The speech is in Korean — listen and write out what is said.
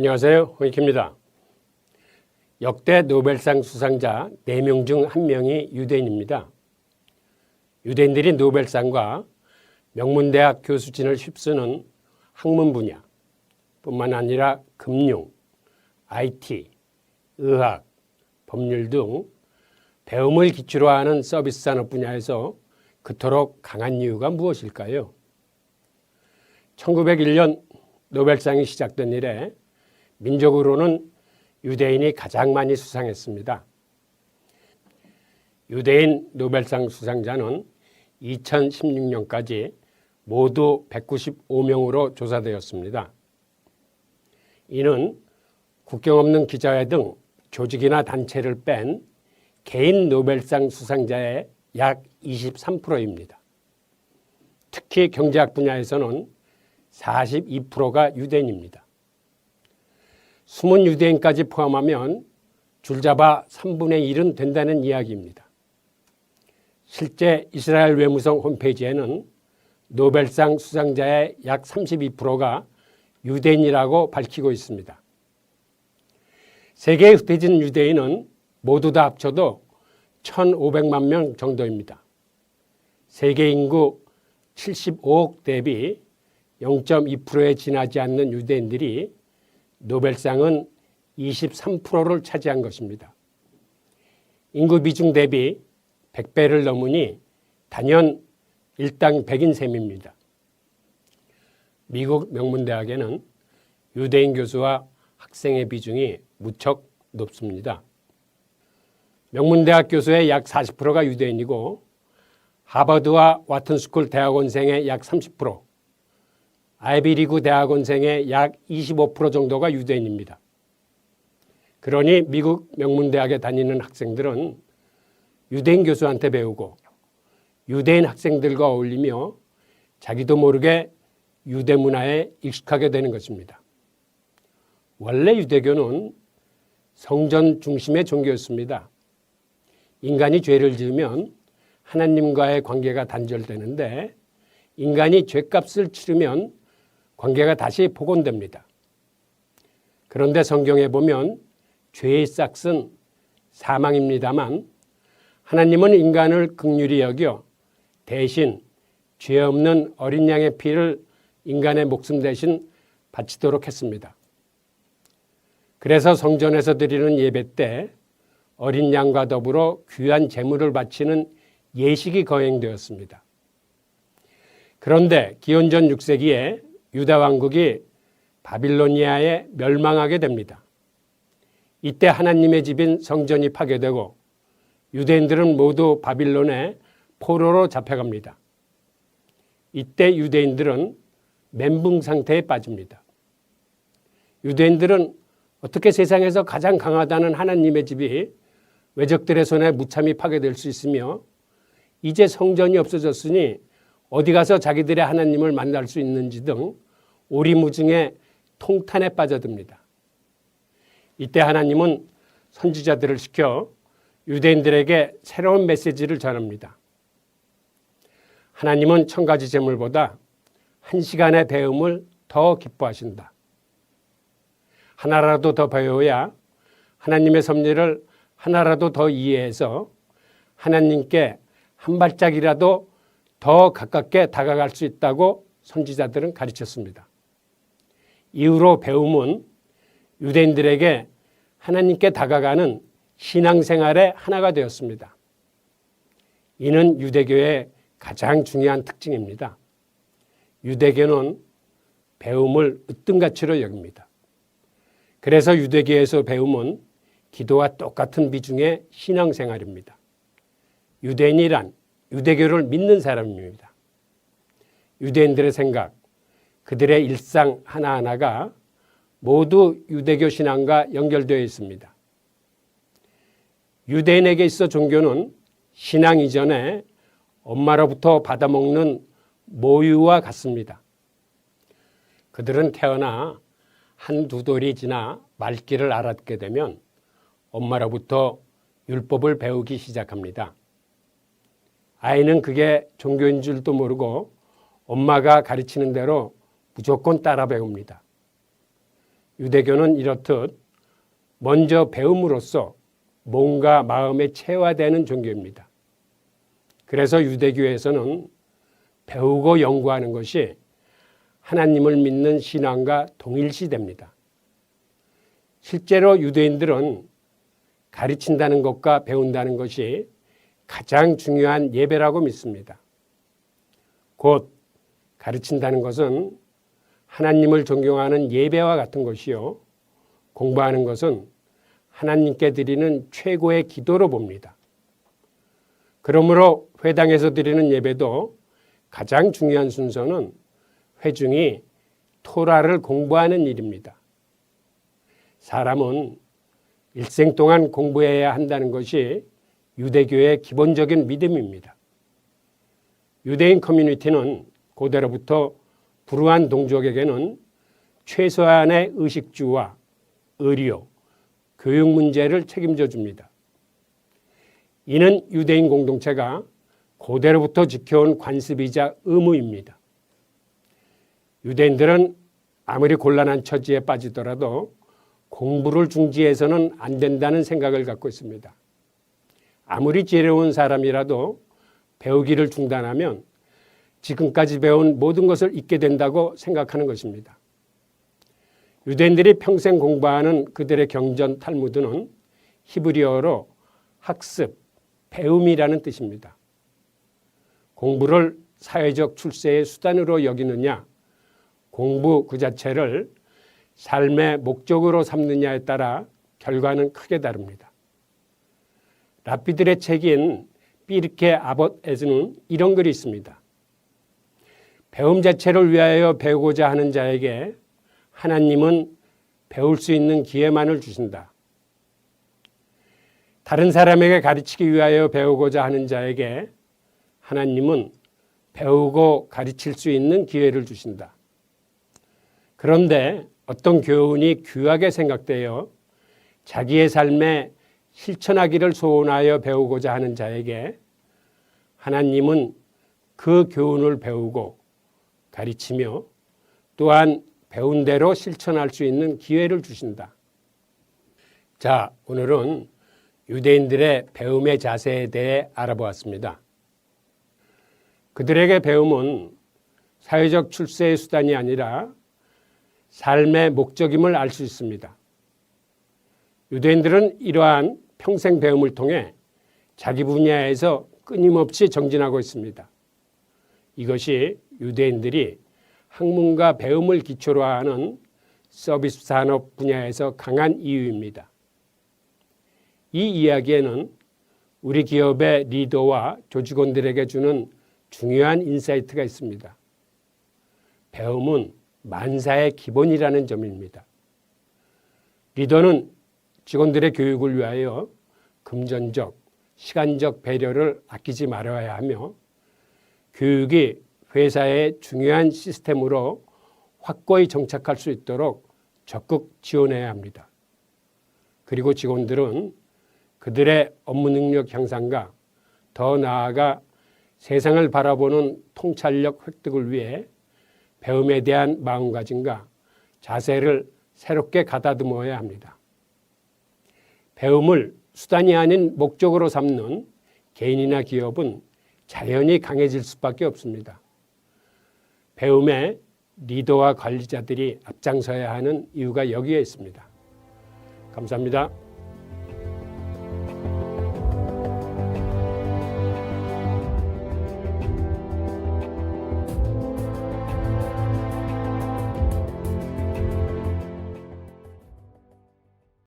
안녕하세요. 홍익입니다. 역대 노벨상 수상자 4명 중 1명이 유대인입니다. 유대인들이 노벨상과 명문대학 교수진을 휩쓰는 학문 분야 뿐만 아니라 금융, IT, 의학, 법률 등 배움을 기초로 하는 서비스 산업 분야에서 그토록 강한 이유가 무엇일까요? 1901년 노벨상이 시작된 이래 민족으로는 유대인이 가장 많이 수상했습니다. 유대인 노벨상 수상자는 2016년까지 모두 195명으로 조사되었습니다. 이는 국경 없는 기자회 등 조직이나 단체를 뺀 개인 노벨상 수상자의 약 23%입니다. 특히 경제학 분야에서는 42%가 유대인입니다. 숨은 유대인까지 포함하면 줄잡아 3분의 1은 된다는 이야기입니다. 실제 이스라엘 외무성 홈페이지에는 노벨상 수상자의 약 32%가 유대인이라고 밝히고 있습니다. 세계에 흩어진 유대인은 모두 다 합쳐도 1,500만 명 정도입니다. 세계 인구 75억 대비 0.2%에 지나지 않는 유대인들이 노벨상은 23%를 차지한 것입니다. 인구 비중 대비 100배를 넘으니 단연 일당 백인 셈입니다. 미국 명문대학에는 유대인 교수와 학생의 비중이 무척 높습니다. 명문대학 교수의 약 40%가 유대인이고 하버드와 와튼스쿨 대학원생의 약 30%, 아이비리그 대학원생의 약 25% 정도가 유대인입니다. 그러니 미국 명문대학에 다니는 학생들은 유대인 교수한테 배우고 유대인 학생들과 어울리며 자기도 모르게 유대 문화에 익숙하게 되는 것입니다. 원래 유대교는 성전 중심의 종교였습니다. 인간이 죄를 지으면 하나님과의 관계가 단절되는데 인간이 죄값을 치르면 관계가 다시 복원됩니다. 그런데 성경에 보면 죄의 싹은 사망입니다만 하나님은 인간을 극률히 여겨 대신 죄 없는 어린 양의 피를 인간의 목숨 대신 바치도록 했습니다. 그래서 성전에서 드리는 예배 때 어린 양과 더불어 귀한 제물을 바치는 예식이 거행되었습니다. 그런데 기원전 6세기에 유다 왕국이 바빌로니아에 멸망하게 됩니다. 이때 하나님의 집인 성전이 파괴되고 유대인들은 모두 바빌론에 포로로 잡혀갑니다. 이때 유대인들은 멘붕 상태에 빠집니다. 유대인들은 어떻게 세상에서 가장 강하다는 하나님의 집이 외적들의 손에 무참히 파괴될 수 있으며 이제 성전이 없어졌으니 어디 가서 자기들의 하나님을 만날 수 있는지 등 오리무중에 통탄에 빠져듭니다. 이때 하나님은 선지자들을 시켜 유대인들에게 새로운 메시지를 전합니다. 하나님은 천 가지 제물보다 한 시간의 배움을 더 기뻐하신다. 하나라도 더 배워야 하나님의 섭리를 하나라도 더 이해해서 하나님께 한 발짝이라도 더 가깝게 다가갈 수 있다고 선지자들은 가르쳤습니다. 이후로 배움은 유대인들에게 하나님께 다가가는 신앙생활의 하나가 되었습니다. 이는 유대교의 가장 중요한 특징입니다. 유대교는 배움을 으뜸가치로 여깁니다. 그래서 유대교에서 배움은 기도와 똑같은 비중의 신앙생활입니다. 유대인이란 유대교를 믿는 사람입니다. 유대인들의 생각, 그들의 일상 하나하나가 모두 유대교 신앙과 연결되어 있습니다. 유대인에게 있어 종교는 신앙 이전에 엄마로부터 받아먹는 모유와 같습니다. 그들은 태어나 한두 돌이 지나 말귀를 알았게 되면 엄마로부터 율법을 배우기 시작합니다. 아이는 그게 종교인 줄도 모르고 엄마가 가르치는 대로 무조건 따라 배웁니다. 유대교는 이렇듯 먼저 배움으로써 몸과 마음에 체화되는 종교입니다. 그래서 유대교에서는 배우고 연구하는 것이 하나님을 믿는 신앙과 동일시됩니다. 실제로 유대인들은 가르친다는 것과 배운다는 것이 가장 중요한 예배라고 믿습니다. 곧 가르친다는 것은 하나님을 존경하는 예배와 같은 것이요. 공부하는 것은 하나님께 드리는 최고의 기도로 봅니다. 그러므로 회당에서 드리는 예배도 가장 중요한 순서는 회중이 토라를 공부하는 일입니다. 사람은 일생 동안 공부해야 한다는 것이 유대교의 기본적인 믿음입니다. 유대인 커뮤니티는 고대로부터 불우한 동족에게는 최소한의 의식주와 의료, 교육 문제를 책임져 줍니다. 이는 유대인 공동체가 고대로부터 지켜온 관습이자 의무입니다. 유대인들은 아무리 곤란한 처지에 빠지더라도 공부를 중지해서는 안 된다는 생각을 갖고 있습니다. 아무리 지혜로운 사람이라도 배우기를 중단하면 지금까지 배운 모든 것을 잊게 된다고 생각하는 것입니다. 유대인들이 평생 공부하는 그들의 경전 탈무드는 히브리어로 학습, 배움이라는 뜻입니다. 공부를 사회적 출세의 수단으로 여기느냐, 공부 그 자체를 삶의 목적으로 삼느냐에 따라 결과는 크게 다릅니다. 라피들의 책인 삐르케 아벗에서는 이런 글이 있습니다. 배움 자체를 위하여 배우고자 하는 자에게 하나님은 배울 수 있는 기회만을 주신다. 다른 사람에게 가르치기 위하여 배우고자 하는 자에게 하나님은 배우고 가르칠 수 있는 기회를 주신다. 그런데 어떤 교훈이 귀하게 생각되어 자기의 삶에 실천하기를 소원하여 배우고자 하는 자에게 하나님은 그 교훈을 배우고 가르치며 또한 배운 대로 실천할 수 있는 기회를 주신다. 자, 오늘은 유대인들의 배움의 자세에 대해 알아보았습니다. 그들에게 배움은 사회적 출세의 수단이 아니라 삶의 목적임을 알 수 있습니다. 유대인들은 이러한 평생 배움을 통해 자기 분야에서 끊임없이 정진하고 있습니다. 이것이 유대인들이 학문과 배움을 기초로 하는 서비스 산업 분야에서 강한 이유입니다. 이 이야기에는 우리 기업의 리더와 조직원들에게 주는 중요한 인사이트가 있습니다. 배움은 만사의 기본이라는 점입니다. 리더는 직원들의 교육을 위하여 금전적, 시간적 배려를 아끼지 말아야 하며 교육이 회사의 중요한 시스템으로 확고히 정착할 수 있도록 적극 지원해야 합니다. 그리고 직원들은 그들의 업무 능력 향상과 더 나아가 세상을 바라보는 통찰력 획득을 위해 배움에 대한 마음가짐과 자세를 새롭게 가다듬어야 합니다. 배움을 수단이 아닌 목적으로 삼는 개인이나 기업은 자연히 강해질 수밖에 없습니다. 배움에 리더와 관리자들이 앞장서야 하는 이유가 여기에 있습니다. 감사합니다.